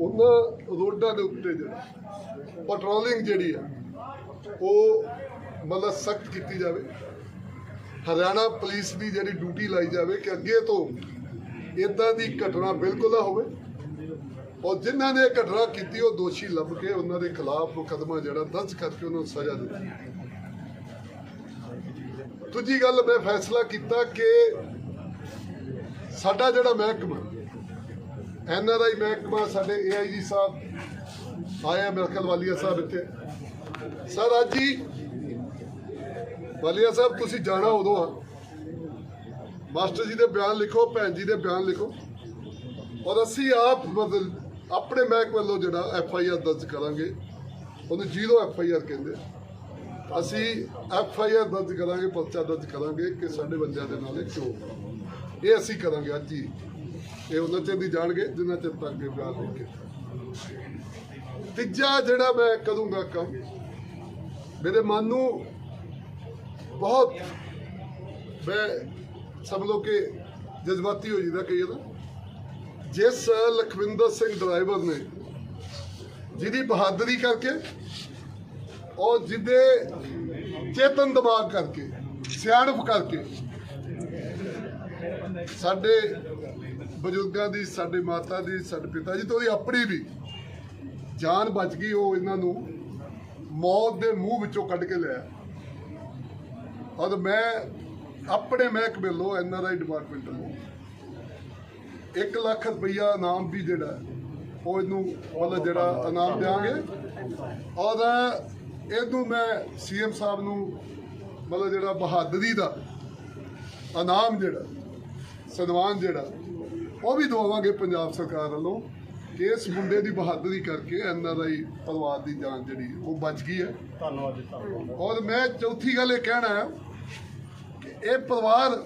ਉਹਨਾਂ ਰੋਡਾਂ ਦੇ ਉੱਤੇ ਜਿਹੜਾ ਪੈਟਰੋਲਿੰਗ ਜਿਹੜੀ ਆ, ਉਹ ਮਤਲਬ ਸਖਤ ਕੀਤੀ ਜਾਵੇ। ਹਰਿਆਣਾ ਪੁਲਿਸ ਦੀ ਜਿਹੜੀ ਡਿਊਟੀ ਲਾਈ ਜਾਵੇ ਕਿ ਅੱਗੇ ਤੋਂ ਇਦਾਂ ਦੀ ਘਟਨਾ ਬਿਲਕੁਲ ਨਾ ਹੋਵੇ। ਔਰ ਜਿਨ੍ਹਾਂ ਨੇ ਘਟਨਾ ਕੀਤੀ, ਉਹ ਦੋਸ਼ੀ ਲੱਭ ਕੇ ਉਹਨਾਂ ਦੇ ਖਿਲਾਫ ਮੁਕੱਦਮਾ ਜਿਹੜਾ ਦਰਜ ਕਰਕੇ ਉਹਨਾਂ ਨੂੰ ਸਜ਼ਾ ਦਿੱਤੀ। ਦੂਜੀ ਗੱਲ ਮੈਂ ਫੈਸਲਾ ਕੀਤਾ ਕਿ ਸਾਡਾ ਜਿਹੜਾ ਮਹਿਕਮਾ, ਐੱਨ ਆਰ ਆਈ ਮਹਿਕਮਾ, ਸਾਡੇ ਏ ਆਈ ਜੀ ਸਾਹਿਬ ਆਇਆ ਮਿਰਕਲ ਵਾਲੀਆ ਸਾਹਿਬ ਇੱਥੇ। ਸਰ, ਅੱਜ ਹੀ ਵਾਲੀਆ ਸਾਹਿਬ, ਤੁਸੀਂ ਜਾਣਾ ਉਦੋਂ ਆ। ਮਾਸਟਰ ਜੀ ਦੇ ਬਿਆਨ ਲਿਖੋ, ਭੈਣ ਜੀ ਦੇ ਬਿਆਨ ਲਿਖੋ। ਔਰ ਅਸੀਂ ਆਪ ਮਤਲਬ ਆਪਣੇ ਮਹਿਕਮੇ ਵੱਲੋਂ ਜਿਹੜਾ ਐਫ ਆਈ ਆਰ ਦਰਜ ਕਰਾਂਗੇ, ਉਹਨੂੰ ਜ਼ੀਰੋ ਐਫ ਆਈ ਆਰ ਕਹਿੰਦੇ ਆ। ਅਸੀਂ ਐਫ ਆਈ ਆਰ ਦਰਜ ਕਰਾਂਗੇ, ਪਰਚਾ ਦਰਜ ਕਰਾਂਗੇ ਕਿ ਸਾਡੇ ਬੰਦਿਆਂ ਦੇ ਨਾਲ ਇਹ ਕਿਉਂ ਹੋਇਆ। ਇਹ ਅਸੀਂ ਕਰਾਂਗੇ ਅੱਜ ਹੀ। ਇਹ ਉਹਨਾਂ ਚਿਰ ਦੀ ਜਾਣਗੇ, ਜਿੰਨਾ ਚਿਰ ਤੱਕ ਇਹ ਬਿਆਨ ਨਹੀਂ ਕੀਤਾ। ਤੀਜਾ ਜਿਹੜਾ ਮੈਂ ਕਰੂੰਗਾ ਕੰਮ, ਮੇਰੇ ਮਨ ਨੂੰ ਬਹੁਤ ਮੈਂ ਸਮਝ ਲਓ ਕਿ ਜਜ਼ਬਾਤੀ ਹੋ ਜਾਂਦਾ ਕਈ ਵਾਰ। ਜਿਸ ਲਖਵਿੰਦਰ ਸਿੰਘ ਡਰਾਈਵਰ ਨੇ ਜਿਹਦੀ ਬਹਾਦਰੀ ਕਰਕੇ ਔਰ ਜਿਹਦੇ ਚੇਤਨ ਦਿਮਾਗ ਕਰਕੇ, ਸਿਆਣਪ ਕਰਕੇ, ਸਾਡੇ ਬਜ਼ੁਰਗਾਂ ਦੀ, ਸਾਡੇ ਮਾਤਾ ਦੀ, ਸਾਡੇ ਪਿਤਾ ਜੀ ਤੋਂ ਉਹਦੀ ਆਪਣੀ ਵੀ ਜਾਨ ਬਚ ਗਈ, ਉਹ ਇਹਨਾਂ ਨੂੰ ਮੌਤ ਦੇ ਮੂੰਹ ਵਿੱਚੋਂ ਕੱਢ ਕੇ ਲਿਆ ਔਰ ਮੈਂ, ਆਪਣੇ ਮਹਿਕਮੇ ਵੱਲੋਂ ਆਈ ਡਿਪਾਰਟਮੈਂਟ ਵੱਲੋਂ 1 ਲੱਖ ਰੁਪਈਆ ਇਨਾਮ ਵੀ ਜਿਹੜਾ, ਉਹ ਇਹਨੂੰ ਮਤਲਬ ਜਿਹੜਾ ਇਨਾਮ ਦਿਆਂਗੇ। ਔਰ ਇਹਨੂੰ ਮੈਂ ਸੀਐਮ ਸਾਹਿਬ ਨੂੰ ਮਤਲਬ ਜਿਹੜਾ ਬਹਾਦਰੀ ਦਾ ਇਨਾਮ ਜਿਹੜਾ ਸਨਮਾਨ ਜਿਹੜਾ ਉਹ ਵੀ ਦਵਾਵਾਂਗੇ ਪੰਜਾਬ ਸਰਕਾਰ ਵੱਲੋਂ ਕਿ ਇਸ ਮੁੰਡੇ ਦੀ ਬਹਾਦਰੀ ਕਰਕੇ ਐਨਆਰਆਈ ਪਰਿਵਾਰ ਦੀ ਜਾਨ ਜਿਹੜੀ ਉਹ ਬਚ ਗਈ ਹੈ। ਧੰਨਵਾਦ ਜੀ ਧੰਨਵਾਦ। ਔਰ ਮੈਂ ਚੌਥੀ ਗੱਲ ਇਹ ਕਹਿਣਾ ਹੈ ਕਿ ਇਹ ਪਰਿਵਾਰ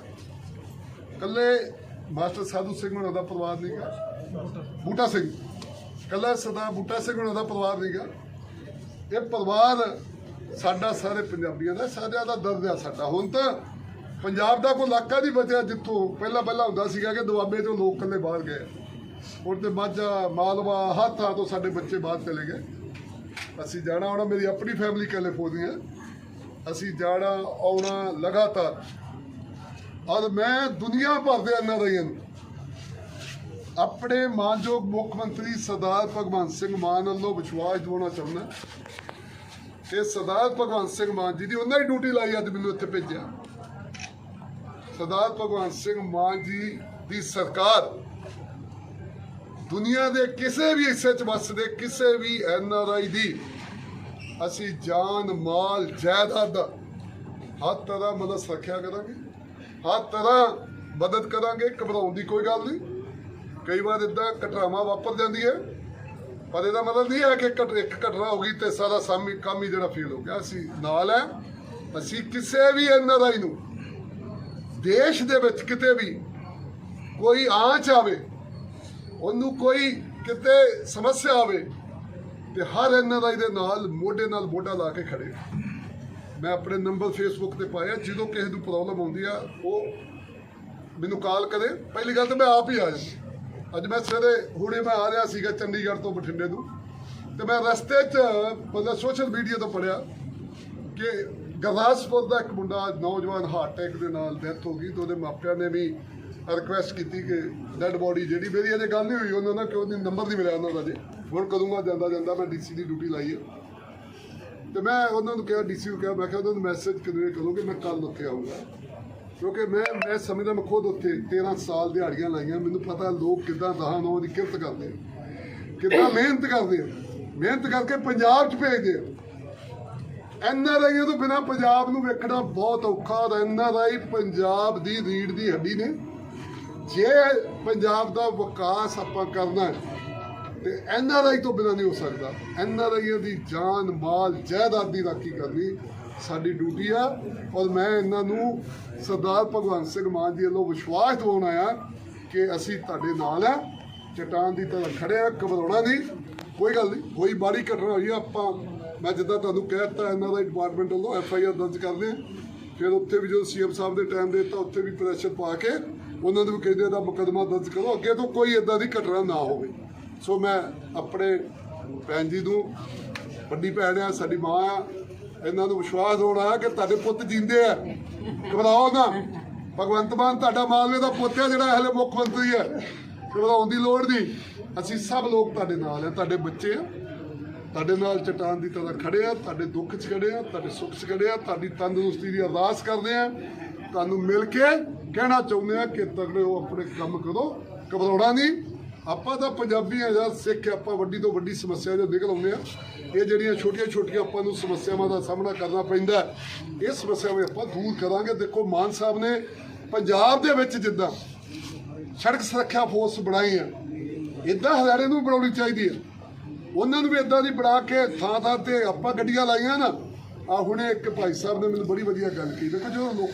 ਕੱਲੇ ਮਾਸਟਰ ਸਾਧੂ ਸਿੰਘ ਹੋਣਾ ਦਾ ਪਰਿਵਾਰ ਨਹੀਂਗਾ ਬੂਟਾ ਸਿੰਘ। ਕੱਲਾ ਸਦਾ ਬੂਟਾ ਸਿੰਘ ਹੋਣਾ ਦਾ ਪਰਿਵਾਰ ਨਹੀਂਗਾ ਇਹ ਪਰਿਵਾਰ ਸਾਡਾ ਸਾਰੇ ਪੰਜਾਬੀਆਂ ਦਾ, ਸਾਰਿਆਂ ਦਾ ਦਰਦ ਆ ਸਾਡਾ। ਹੁਣ ਤਾਂ ਪੰਜਾਬ ਦਾ ਕੋਈ ਇਲਾਕਾ ਨਹੀਂ ਬਚਿਆ ਜਿੱਥੋਂ ਪਹਿਲਾਂ ਪਹਿਲਾਂ ਹੁੰਦਾ ਸੀਗਾ ਕਿ ਦੁਆਬੇ ਤੋਂ ਲੋਕ ਕੱਲੇ ਬਾਹਰ ਗਏ। ਹੁਣ ਤੇ ਮਾਝਾ, ਮਾਲਵਾ, ਹਰ ਥਾਂ ਤੋਂ ਸਾਡੇ ਬੱਚੇ ਬਾਹਰ ਚਲੇ ਗਏ। ਅਸੀਂ ਜਾਣਾ ਆਉਣਾ, ਮੇਰੀ ਆਪਣੀ ਫੈਮਿਲੀ ਕੈਲੀਫੋਰਨੀਆ ਅਸੀਂ ਜਾਣਾ, ਆਉਣਾ ਲਗਾਤਾਰ। ਔਰ ਮੈਂ ਦੁਨੀਆ ਭਰ ਦੇ ਐਨਆਰਆਈਆਂ ਨੂੰ ਆਪਣੇ ਮਾਨਯੋਗ ਮੁੱਖ ਮੰਤਰੀ ਸਰਦਾਰ ਭਗਵੰਤ ਸਿੰਘ ਮਾਨ ਵੱਲੋਂ ਵਿਸ਼ਵਾਸ ਦਿਵਾਉਣਾ ਚਾਹੁੰਦਾ ਕਿ ਸਰਦਾਰ ਭਗਵੰਤ ਸਿੰਘ ਮਾਨ ਜੀ ਦੀ ਉਹਨਾਂ ਹੀ ਡਿਊਟੀ ਲਾਈ ਅੱਜ ਮੈਨੂੰ ਇੱਥੇ ਭੇਜਿਆ। ਸਰਦਾਰ ਭਗਵੰਤ ਸਿੰਘ ਮਾਨ ਜੀ ਦੀ ਸਰਕਾਰ ਦੁਨੀਆ ਦੇ ਕਿਸੇ ਵੀ ਹਿੱਸੇ 'ਚ ਵੱਸਦੇ, ਕਿਸੇ ਵੀ ਐਨ ਆਰ ਆਈ ਦੀ, ਅਸੀਂ ਜਾਨ, ਮਾਲ, ਜਾਇਦਾਦ ਦਾ ਹਰ ਤਰ੍ਹਾਂ ਮਦਦ ਸੁਰੱਖਿਆ ਕਰਾਂਗੇ, ਹਰ ਤਰ੍ਹਾਂ ਮਦਦ ਕਰਾਂਗੇ, ਘਬਰਾਉਣ ਦੀ ਕੋਈ ਗੱਲ ਨਹੀਂ। ਕਈ ਵਾਰ ਇਦਾਂ ਘਟਨਾਵਾਂ ਵਾਪਰ ਜਾਂਦੀ ਹੈ ਪਰ ਇਹਦਾ ਮਤਲਬ ਨਹੀਂ ਹੈ ਕਿ ਘਟ ਇੱਕ ਘਟਨਾ ਹੋ ਗਈ ਤੇ ਸਾਰਾ ਸਾਮੀ ਕੰਮ ਹੀ ਜਿਹੜਾ ਫੇਲ ਹੋ ਗਿਆ। ਅਸੀਂ ਨਾਲ ਹੈ। ਅਸੀਂ ਕਿਸੇ ਵੀ ਐਨਆਰਆਈ ਨੂੰ, ਦੇਸ਼ ਦੇ ਵਿੱਚ ਕਿਤੇ ਵੀ ਕੋਈ ਆਂਚ ਆਵੇ, ਉਹਨੂੰ ਕੋਈ ਕਿਤੇ ਸਮੱਸਿਆ ਆਵੇ, ਤੇ ਹਰ ਐਨਆਰਆਈ ਦੇ ਨਾਲ, ਮੋਢੇ ਨਾਲ ਮੋਢਾ ਲਾ ਕੇ ਖੜੇ ਮੈਂ ਆਪਣੇ ਨੰਬਰ ਫੇਸਬੁੱਕ ਤੇ ਪਾਇਆ, ਜਦੋਂ ਕਿਸੇ ਨੂੰ ਪ੍ਰੋਬਲਮ ਆਉਂਦੀ ਆ, ਉਹ ਮੈਨੂੰ ਕਾਲ ਕਰੇ। ਪਹਿਲੀ ਗੱਲ ਤਾਂ ਮੈਂ ਆਪ ਹੀ ਆ ਜਾਂਦਾ। ਅੱਜ ਮੈਂ ਸਵੇਰੇ ਹੁਣੇ ਮੈਂ ਆ ਰਿਹਾ ਸੀਗਾ ਚੰਡੀਗੜ੍ਹ ਤੋਂ ਬਠਿੰਡੇ ਨੂੰ ਤੇ ਮੈਂ ਰਸਤੇ 'ਚ ਮਤਲਬ ਸੋਸ਼ਲ ਮੀਡੀਆ ਤੋਂ ਪੜਿਆ ਕਿ ਗੁਰਦਾਸਪੁਰ ਦਾ ਇੱਕ ਮੁੰਡਾ ਨੌਜਵਾਨ ਹਾਰਟ ਅਟੈਕ ਦੇ ਨਾਲ ਡੈਥ ਹੋ ਗਈ ਤੇ ਉਹਦੇ ਮਾਪਿਆਂ ਨੇ ਵੀ ਰਿਕੁਐਸਟ ਕੀਤੀ ਕਿ ਡੈਡ ਬੋਡੀ ਜਿਹੜੀ ਮੇਰੀ ਅਜੇ ਗੱਲ ਨਹੀਂ ਹੋਈ, ਉਹਨਾਂ ਨਾਲ ਕਿ ਉਹਦੀ ਨੰਬਰ ਨਹੀਂ ਮਿਲਿਆ ਉਹਨਾਂ ਦਾ ਜੇ ਹੁਣ ਕਰੂੰਗਾ, ਜਾਂਦਾ ਜਾਂਦਾ, ਮੈਂ ਡੀਸੀ ਦੀ ਡਿਊਟੀ ਲਾਈ ਹੈ ਤੇ ਮੈਂ ਉਹਨਾਂ ਨੂੰ ਕਿਹਾ ਡੀਸੀ ਨੂੰ ਕਿਹਾ, ਮੈਂ ਕਿਹਾ ਉਹਨਾਂ ਨੂੰ ਮੈਸੇਜ ਕਨਵੇ ਕਰੋਗੇ ਮੈਂ ਕੱਲ ਉੱਥੇ ਆਊਂਗਾ। ਕਿਉਂਕਿ ਮੈਂ ਮੈਂ ਸਮਝਦਾ ਮੈਂ ਖੁਦ ਉੱਥੇ 13 ਸਾਲ ਦਿਹਾੜੀਆਂ ਲਾਈਆਂ। ਮੈਨੂੰ ਪਤਾ ਲੋਕ ਕਿੱਦਾਂ ਦਹਾਂ ਨੌ ਦੀ ਕਿਰਤ ਕਰਦੇ ਆ। ਕਿੱਦਾਂ ਮਿਹਨਤ ਕਰਦੇ ਆ। ਮਿਹਨਤ ਕਰਕੇ ਪੰਜਾਬ 'ਚ ਭੇਜਦੇ ਆ। ਐਨਆਰਆਈਆਂ ਤੋਂ ਬਿਨਾ ਪੰਜਾਬ ਨੂੰ ਵੇਖਣਾ ਬਹੁਤ ਔਖਾ ਔਰ ਐਨਆਰਆਈ ਪੰਜਾਬ ਦੀ ਰੀੜ ਦੀ ਹੱਡੀ ਨੇ। ਜੇ ਪੰਜਾਬ ਦਾ ਵਿਕਾਸ ਆਪਾਂ ਕਰਨਾ ਹੈ, ਤੇ ਐਨਆਰਆਈ ਤੋਂ ਬਿਨਾ ਨਹੀਂ ਹੋ ਸਕਦਾ। ਐਨਆਰਆਈਆਂ ਦੀ ਜਾਨ, ਮਾਲ, ਜਾਇਦਾਦ ਦੀ ਰਾਖੀ ਕਰਨੀ ਸਾਡੀ ਡਿਊਟੀ ਆ ਔਰ ਮੈਂ ਇਹਨਾਂ ਨੂੰ ਸਰਦਾਰ ਭਗਵੰਤ ਸਿੰਘ ਮਾਨ ਜੀ ਵੱਲੋਂ ਵਿਸ਼ਵਾਸ ਦਿਵਾਉਣ ਆਇਆ ਕਿ ਅਸੀਂ ਤੁਹਾਡੇ ਨਾਲ ਆ। ਚਟਾਨ ਦੀ ਤਰ੍ਹਾਂ ਖੜੇ ਆ, ਘਬਰਾਉਣਾ ਨਹੀਂ। ਕੋਈ ਗੱਲ ਨਹੀਂ ਕੋਈ ਬਾੜੀ ਘਟਨਾ ਹੋਈ ਆਪਾਂ ਮੈਂ ਜਿੱਦਾਂ ਤੁਹਾਨੂੰ ਕਹਿ ਦਿੱਤਾ ਐਨਆਰਆਈ ਡਿਪਾਰਟਮੈਂਟ ਵੱਲੋਂ ਐਫ ਆਈ ਆਰ ਦਰਜ ਕਰਦੇ ਆ ਫਿਰ ਉੱਥੇ ਵੀ ਜਦੋਂ ਸੀਐਮ ਸਾਹਿਬ ਦੇ ਟਾਈਮ ਦੇ ਤਾਂ ਉੱਥੇ ਵੀ ਪ੍ਰੈਸ਼ਰ ਪਾ ਕੇ ਉਹਨਾਂ ਨੂੰ ਵੀ ਕਹਿੰਦੇ ਦਾ ਮੁਕੱਦਮਾ ਦਰਜ ਕਰੋ। ਅੱਗੇ ਤੋਂ ਕੋਈ ਇਦਾਂ ਦੀ ਘਟਨਾ ਨਾ ਹੋਵੇ। ਸੋ ਮੈਂ ਆਪਣੇ ਭੈਣ ਜੀ ਨੂੰ, ਵੱਡੀ ਭੈਣ ਆ, ਸਾਡੀ ਮਾਂ ਆ ਇਹਨਾਂ ਨੂੰ ਵਿਸ਼ਵਾਸ ਹੋਣਾ ਕਿ ਤੁਹਾਡੇ ਪੁੱਤ ਜਿੰਦੇ ਆ। ਘਬਰਾਓ ਨਾ। ਭਗਵੰਤ ਮਾਨ ਤੁਹਾਡਾ ਮਾਲਵੇ ਦਾ ਪੁੱਤ ਹੈ ਜਿਹੜਾ ਹਲੇ ਮੁੱਖ ਮੰਤਰੀ ਹੈ। ਘਬਰਾਉਣ ਦੀ ਲੋੜ ਨਹੀਂ। ਅਸੀਂ ਸਭ ਲੋਕ ਤੁਹਾਡੇ ਨਾਲ ਆ ਤੁਹਾਡੇ ਬੱਚੇ ਆ। ਤੁਹਾਡੇ ਨਾਲ ਚਟਾਨ ਦੀ ਤਰ੍ਹਾਂ ਖੜੇ ਆ, ਤੁਹਾਡੇ ਦੁੱਖ 'ਚ ਖੜੇ ਆ, ਤੁਹਾਡੇ ਸੁੱਖ 'ਚ ਖੜੇ ਆ, ਤੁਹਾਡੀ ਤੰਦਰੁਸਤੀ ਦੀ ਅਰਦਾਸ ਕਰਦੇ ਆ। ਤੁਹਾਨੂੰ ਮਿਲ ਕੇ ਕਹਿਣਾ ਚਾਹੁੰਦੇ ਆ ਕਿ ਤਗੜੇ ਹੋ, ਆਪਣੇ ਕੰਮ ਕਰੋ, ਘਬਰਾਉਣਾ ਨਹੀਂ। ਆਪਾਂ ਤਾਂ ਪੰਜਾਬੀ ਆ ਜਾਂ ਸਿੱਖ ਆਪਾਂ ਵੱਡੀ ਤੋਂ ਵੱਡੀ ਸਮੱਸਿਆ ਜੋ ਨਿਕਲ ਆਉਂਦੇ ਆ, ਇਹ ਜਿਹੜੀਆਂ ਛੋਟੀਆਂ ਛੋਟੀਆਂ ਆਪਾਂ ਨੂੰ ਸਮੱਸਿਆਵਾਂ ਦਾ ਸਾਹਮਣਾ ਕਰਨਾ ਪੈਂਦਾ ਇਹ ਸਮੱਸਿਆਵਾਂ ਆਪਾਂ ਦੂਰ ਕਰਾਂਗੇ। ਦੇਖੋ, ਮਾਨ ਸਾਹਿਬ ਨੇ ਪੰਜਾਬ ਦੇ ਵਿੱਚ ਜਿੱਦਾਂ ਸੜਕ ਸੁਰੱਖਿਆ ਫੋਰਸ ਬਣਾਈ ਆ ਇਦਾਂ ਹਰਿਆਣੇ ਨੂੰ ਵੀ ਬਣਾਉਣੀ ਚਾਹੀਦੀ ਹੈ ਉਹਨਾਂ ਨੂੰ ਵੀ ਇਦਾਂ ਦੀ ਬਣਾ ਕੇ ਥਾਂ ਥਾਂ ਤੇ ਆਪਾਂ ਗੱਡੀਆਂ ਲਾਈਆਂ ਨਾ। ਆ ਹੁਣੇ ਇੱਕ ਭਾਈ ਸਾਹਿਬ ਨੇ ਮੈਨੂੰ ਬੜੀ ਵਧੀਆ ਗੱਲ ਕਹੀ। ਦੇਖੋ, ਜਦੋਂ ਲੋਕ